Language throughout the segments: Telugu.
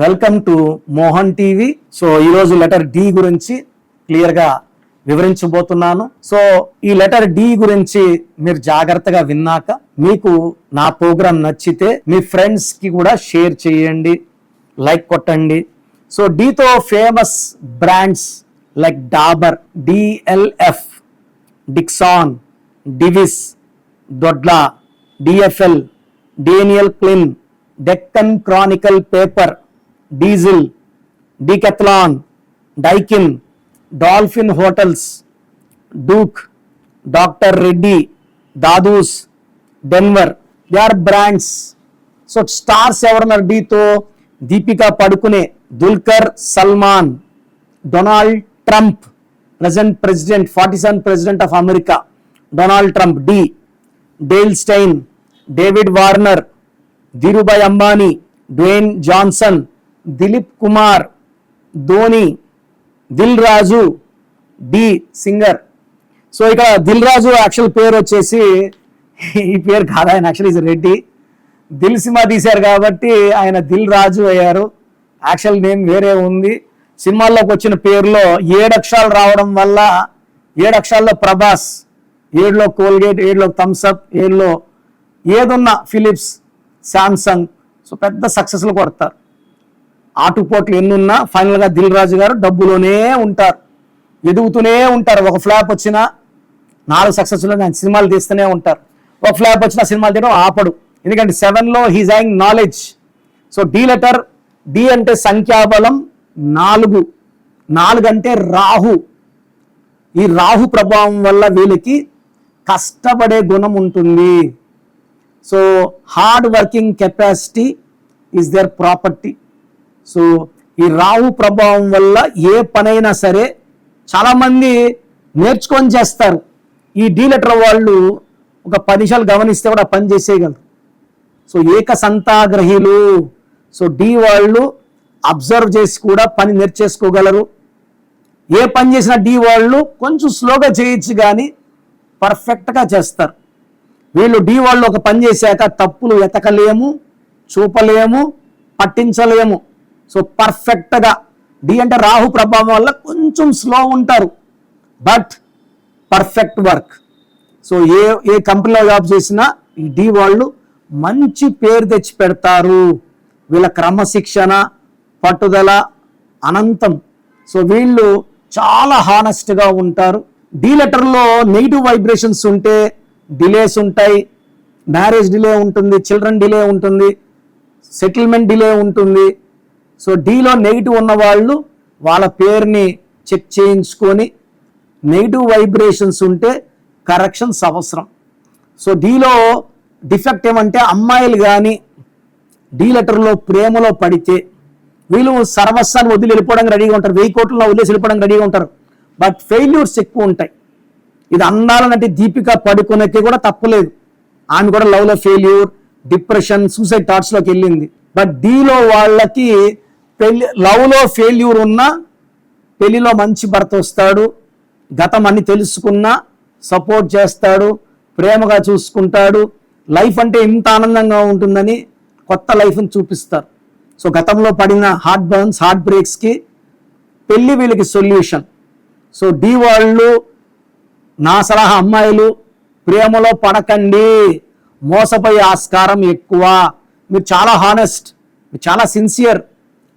Welcome to Mohan TV. So ఈరోజు లెటర్ డి గురించి క్లియర్గా వివరించబోతున్నాను. సో ఈ లెటర్ డి గురించి మీరు జాగ్రత్తగా విన్నాక మీకు నా ప్రోగ్రాం నచ్చితే మీ ఫ్రెండ్స్కి కూడా షేర్ చేయండి లైక్ కొట్టండి. So డితో famous brands like Dabur DLF Dixon Divi's Dodla DFL Daniel Klein Deccan Chronicle paper diesel Decathlon Daikin Dolphin hotels Duke doctor Reddy Dadu's Denver they are brands. So stars ఎవరున్నారు డీతో Deepika Padukone Dulquer Salmaan Donald Trump present president forty seven president of America Donald Trump D. Dale Steyn David Warner Dhirubhai Ambani Dwayne Johnson Dilip Kumar Dhoni Dil Raju D singer. So ఇక్కడ దిల్ రాజు యాక్చువల్ పేరు వచ్చేసి ఈ పేరు కాదు ఆయన actual is Reddy. Dil cinema తీశారు కాబట్టి ఆయన దిల్ రాజు అయ్యారు. యాక్చువల్ నేమ్ వేరే ఉంది. సినిమాల్లోకి వచ్చిన పేరులో ఏడు అక్షరాలు రావడం వల్ల ఏడు అక్షరాల్లో ప్రభాస్ ఏడులో కోల్గేట్ ఏడులో థమ్స్అప్ ఏడులో ఏదున్న ఫిలిప్స్ శాంసంగ్. సో పెద్ద సక్సెస్లు కొడతారు. ఆటుపోట్లు ఎన్నున్నా ఫైనల్గా దిల్ రాజు గారు డబ్బులోనే ఉంటారు. ఎదుగుతూనే ఉంటారు. ఒక ఫ్లాప్ వచ్చినా నాలుగు సక్సెస్లో ఆయన సినిమాలు తీస్తూనే ఉంటారు. ఒక ఫ్లాప్ వచ్చిన సినిమాలు తీయడం ఆపడు. ఎందుకంటే సెవెన్లో he's hang knowledge so D letter D అంటే సంఖ్యాబలం నాలుగు. నాలుగు అంటే రాహు. ఈ రాహు ప్రభావం వల్ల వీళ్ళకి కష్టపడే గుణం ఉంటుంది. So hard working capacity is their property so ఈ రాహు ప్రభావం వల్ల ఏ పనైనా సరే చాలామంది నేర్చుకొని చేస్తారు. ఈ డీ లెటర్ వాళ్ళు ఒక పది నిమిషాలు గమనిస్తే కూడా పని చేసేయగలరు. సో ఏక సంతాగ్రహీలు సో డి వాళ్ళు అబ్జర్వ్ చేసి కూడా పని నేర్చేసుకోగలరు. ఏ పని చేసినా డి వాళ్ళు కొంచెం స్లోగా చేయొచ్చు కానీ పర్ఫెక్ట్గా చేస్తారు. వీళ్ళు డి వాళ్ళు ఒక పని చేశాక తప్పులు ఎతకలేము చూపలేము పట్టించలేము. సో పర్ఫెక్ట్గా డి అంటే రాహు ప్రభావం వల్ల కొంచెం స్లో ఉంటారు. బట్ పర్ఫెక్ట్ వర్క్ సో ఏ ఏ కంపెనీలో జాబ్ చేసినా ఈ డి వాళ్ళు మంచి పేరు తెచ్చి పెడతారు. వీళ్ళ క్రమశిక్షణ పట్టుదల అనంతం. సో వీళ్ళు చాలా హానెస్ట్గా ఉంటారు. డీ లెటర్లో నెగిటివ్ వైబ్రేషన్స్ ఉంటే డిలేస్ ఉంటాయి. మ్యారేజ్ డిలే ఉంటుంది చిల్డ్రన్ డిలే ఉంటుంది. సెటిల్మెంట్ డిలే ఉంటుంది. సో డీలో నెగిటివ్ ఉన్న వాళ్ళు వాళ్ళ పేరుని చెక్ చేయించుకొని నెగిటివ్ వైబ్రేషన్స్ ఉంటే కరెక్షన్స్ అవసరం సో డీలో డిఫెక్ట్ ఏమంటే అమ్మాయిలు కానీ డీ లెటర్లో ప్రేమలో పడితే వీళ్ళు సర్వస్వాన్ని వదిలి వెళ్ళిపోవడానికి రెడీగా ఉంటారు. వెయ్యి కోట్లలో వదిలేసి వెళ్ళిపోవడానికి రెడీగా ఉంటారు. బట్ ఫెయిల్యూర్స్ ఎక్కువ ఉంటాయి. ఇది అందాలనంటే దీపిక పడుకునేకి కూడా తప్పలేదు ఆమె కూడా లవ్లో ఫెయిల్యూర్ డిప్రెషన్ సూసైడ్ థాట్స్లోకి వెళ్ళింది. బట్ డీలో వాళ్ళకి పెళ్ళి లవ్లో ఫెయిల్యూర్ ఉన్నా పెళ్ళిలో మంచి భర్త వస్తాడు గతం అన్ని తెలుసుకున్నా సపోర్ట్ చేస్తాడు ప్రేమగా చూసుకుంటాడు లైఫ్ అంటే ఇంత ఆనందంగా ఉంటుందని కొత్త లైఫ్ని చూపిస్తారు. సో గతంలో పడిన హార్ట్ బర్న్స్ హార్ట్ బ్రేక్స్కి పెళ్ళి వీళ్ళకి సొల్యూషన్ సో డి వాళ్ళు నా సలహా అమ్మాయిలు ప్రేమలో పడకండి మోసపోయే ఆస్కారం ఎక్కువ. మీరు చాలా హానెస్ట్ మీరు చాలా సిన్సియర్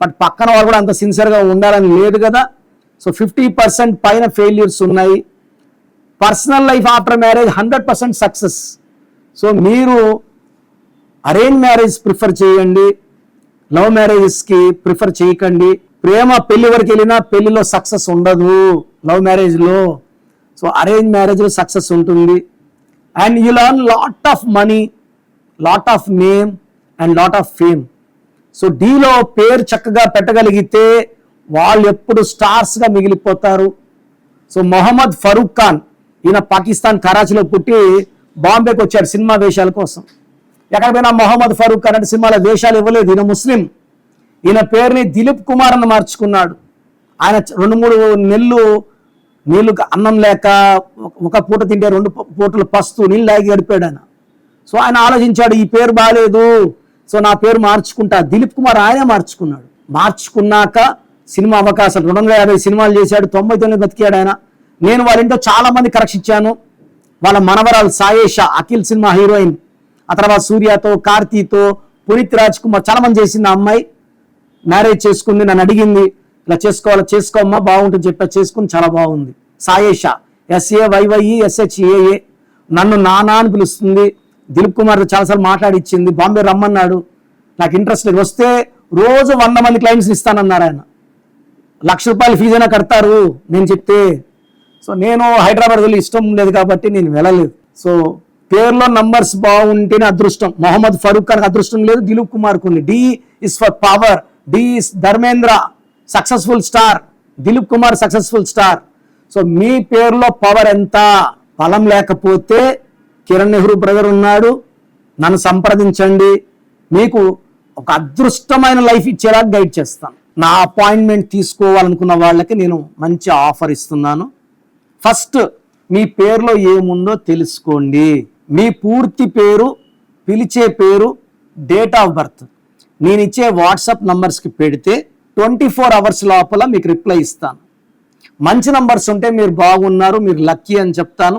బట్ పక్కన వాళ్ళు కూడా అంత సిన్సియర్గా ఉండాలని లేదు కదా. సో ఫిఫ్టీ పర్సెంట్ పైన ఫెయిల్యూర్స్ ఉన్నాయి. Personal life after marriage hundred percent success. So మీరు అరేంజ్ మ్యారేజ్ ప్రిఫర్ చేయండి. లవ్ మ్యారేజెస్కి ప్రిఫర్ చేయకండి. ప్రేమ పెళ్ళి వరకు వెళ్ళినా పెళ్ళిలో సక్సెస్ ఉండదు. లవ్ మ్యారేజ్లో. సో అరేంజ్ మ్యారేజ్లో సక్సెస్ ఉంటుంది. And you learn lot of money lot of name and lot of fame. So డీలో పేరు చక్కగా పెట్టగలిగితే వాళ్ళు ఎప్పుడు స్టార్స్గా మిగిలిపోతారు. సో మొహమ్మద్ ఫరూక్ ఖాన్ ఈయన పాకిస్తాన్ కరాచీలో పుట్టి బాంబేకి వచ్చాడు సినిమా వేషాల కోసం. ఎక్కడ పోయినా మొహమ్మద్ ఫరూక్ ఖాన్ అంటే సినిమాలో వేషాలు ఇవ్వలేదు ఈయన ముస్లిం. ఈయన పేరుని దిలీప్ కుమార్ అని మార్చుకున్నాడు. ఆయన రెండు మూడు నెల్లు నీళ్ళు అన్నం లేక ఒక పూట తింటే రెండు పూటలు పస్తు నీళ్ళు లాగి గడిపాడు ఆయన. సో ఆయన ఆలోచించాడు ఈ పేరు బాగాలేదు సో నా పేరు మార్చుకుంటా. దిలీప్ కుమార్ ఆయనే మార్చుకున్నాడు. మార్చుకున్నాక సినిమా అవకాశాలు రెండు వందల యాభై సినిమాలు చేశాడు తొంభై తొమ్మిది బతికాడు ఆయన. నేను వాళ్ళింటో చాలా మంది కరెక్షన్ ఇచ్చాను వాళ్ళ మనవరాలు సాయేష అఖిల్ సినిమా హీరోయిన్ ఆ తర్వాత సూర్యతో కార్తీతో పునీత్ రాజ్ కుమార్ చాలా మంది చేసింది ఆ అమ్మాయి. మ్యారేజ్ చేసుకుంది నన్ను అడిగింది ఇలా చేసుకోవాలి చేసుకోమ్మా బాగుంటుంది చెప్పా చేసుకుని చాలా బాగుంది. సాయేష ఎస్ఏ వైవై ఎస్హెచ్ఏఏ నన్ను నానా అని పిలుస్తుంది. దిలీప్ కుమార్ చాలాసార్లు మాట్లాడిచ్చింది బాంబే రమ్మన్నాడు. నాకు ఇంట్రెస్ట్ లేదు. వస్తే రోజు వంద మంది క్లయింట్స్ ఇస్తానన్నారు ఆయన. లక్ష రూపాయలు ఫీజు అయినా కడతారు నేను చెప్తే. సో నేను హైదరాబాద్ వెళ్ళి ఇష్టం లేదు కాబట్టి నేను వెళ్ళలేదు. సో పేర్లో నంబర్స్ బాగుంటేనే అదృష్టం. మొహమ్మద్ ఫరూక్ ఖాన్ అదృష్టం లేదు Dilip Kumar కుని D is for power D is Dharmendra successful star Dilip Kumar successful star so మీ పేరులో పవర్ ఎంత? బలం లేకపోతే కిరణ్ నెహ్రూ బ్రదర్ ఉన్నాడు. నన్ను సంప్రదించండి. మీకు ఒక అదృష్టమైన లైఫ్ ఇచ్చేలా గైడ్ చేస్తాను. నా అపాయింట్మెంట్ తీసుకోవాలనుకున్న వాళ్ళకి నేను మంచి ఆఫర్ ఇస్తున్నాను. ఫస్ట్ మీ పేరులో ఏముందో తెలుసుకోండి. మీ పూర్తి పేరు పిలిచే పేరు డేట్ ఆఫ్ బర్త్ నేను ఇచ్చే వాట్సాప్ నంబర్స్కి పెడితే ట్వంటీ ఫోర్ అవర్స్ లోపల మీకు రిప్లై ఇస్తాను. మంచి నంబర్స్ ఉంటే మీరు బాగున్నారు మీరు లక్కీ అని చెప్తాను.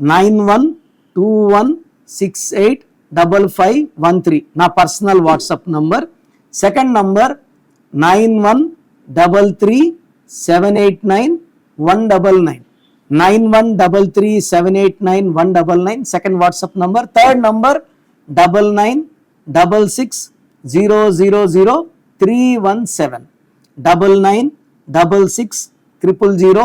Nine one two one six eight double five one three నా personal WhatsApp number second number nine one double three seven eight nine one double nine nine one double three seven eight nine one double nine second WhatsApp number third number double nine double six zero zero zero three one seven double nine double six triple zero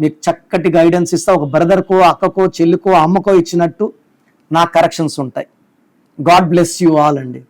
మీకు చక్కటి గైడెన్స్ ఇస్తా ఒక బ్రదర్కో అక్కకో చెల్లికో అమ్మకో ఇచ్చినట్టు నా కరెక్షన్స్ ఉంటాయి. గాడ్ బ్లెస్ యూ ఆల్ అండి.